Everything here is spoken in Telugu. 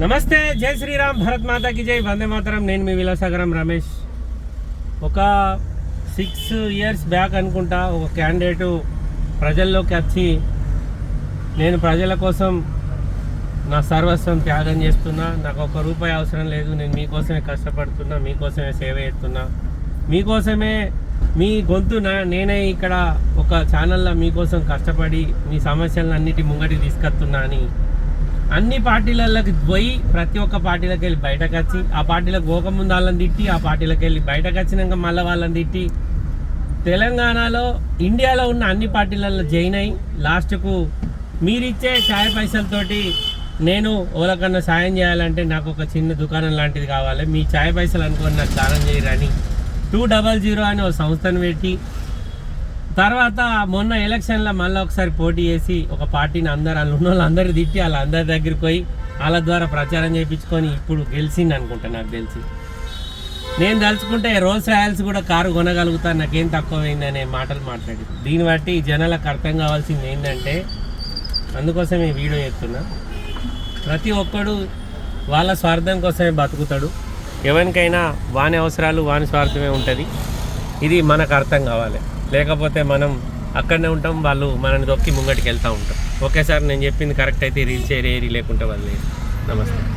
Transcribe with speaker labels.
Speaker 1: నమస్తే జై శ్రీరామ్ భరత్ మాతాకి జై వందే మాతరం. నేను మీ విలాసాగరం రమేష్. ఒక సిక్స్ ఇయర్స్ బ్యాక్ అనుకుంటా ఒక క్యాండిడేటు ప్రజల్లోకి వచ్చి నేను ప్రజల కోసం నా సర్వస్వం త్యాగం చేస్తున్నా. నాకు ఒక రూపాయి అవసరం లేదు. నేను మీకోసమే కష్టపడుతున్నా మీకోసమే సేవ చేస్తున్నా. మీకోసమే మీ గొంతున నేనే ఇక్కడ ఒక ఛానల్లో మీకోసం కష్టపడి మీ సమస్యలను అన్నిటి ముంగటికి తీసుకొస్తున్నా అని అన్ని పార్టీలకి పోయి ప్రతి ఒక్క పార్టీలకు వెళ్ళి బయటకు వచ్చి ఆ పార్టీలకు పోకముందు వాళ్ళని తిట్టి ఆ పార్టీలకు వెళ్ళి బయటకు వచ్చినాక మళ్ళీ వాళ్ళని తిట్టి తెలంగాణలో ఇండియాలో ఉన్న అన్ని పార్టీలలో జాయిన్ అయ్యి లాస్ట్కు మీరిచ్చే ఛాయ్ పైసలతోటి నేను ఎవరికన్నా సాయం చేయాలంటే నాకు ఒక చిన్న దుకాణం లాంటిది కావాలి. మీ ఛాయ్ పైసలు అనుకొని నాకు దానం చేయరని. టూ డబల్ జీరో అని ఒక సంస్థను పెట్టి తర్వాత మొన్న ఎలక్షన్లో మళ్ళీ ఒకసారి పోటీ చేసి ఒక పార్టీని అందరు వాళ్ళు ఉన్న వాళ్ళందరూ తిట్టి వాళ్ళందరి దగ్గరికి పోయి వాళ్ళ ద్వారా ప్రచారం చేయించుకొని ఇప్పుడు గెలిచింది అనుకుంటా నాకు తెలిసి. నేను తలుచుకుంటే రోల్స్ రాయల్స్ కూడా కారు కొనగలుగుతాను నాకేం తక్కువైంది అనే మాటలు మాట్లాడి. దీన్ని బట్టి జనాలకు అర్థం కావాల్సింది ఏంటంటే అందుకోసం ఈ వీడియో చేస్తున్నా. ప్రతి ఒక్కడు వాళ్ళ స్వార్థం కోసమే బతుకుతాడు. ఎవరికైనా వాని అవసరాలు వాని స్వార్థమే ఉంటుంది. ఇది మనకు అర్థం కావాలి. లేకపోతే మనం అక్కడనే ఉంటాం వాళ్ళు మనని దొక్కి ముంగటికి వెళ్తూ ఉంటాం ఓకే సార్ నేను చెప్పింది కరెక్ట్ అయితే రీల్ చేయరు ఏరి లేకుంటే వాళ్ళు నమస్తే.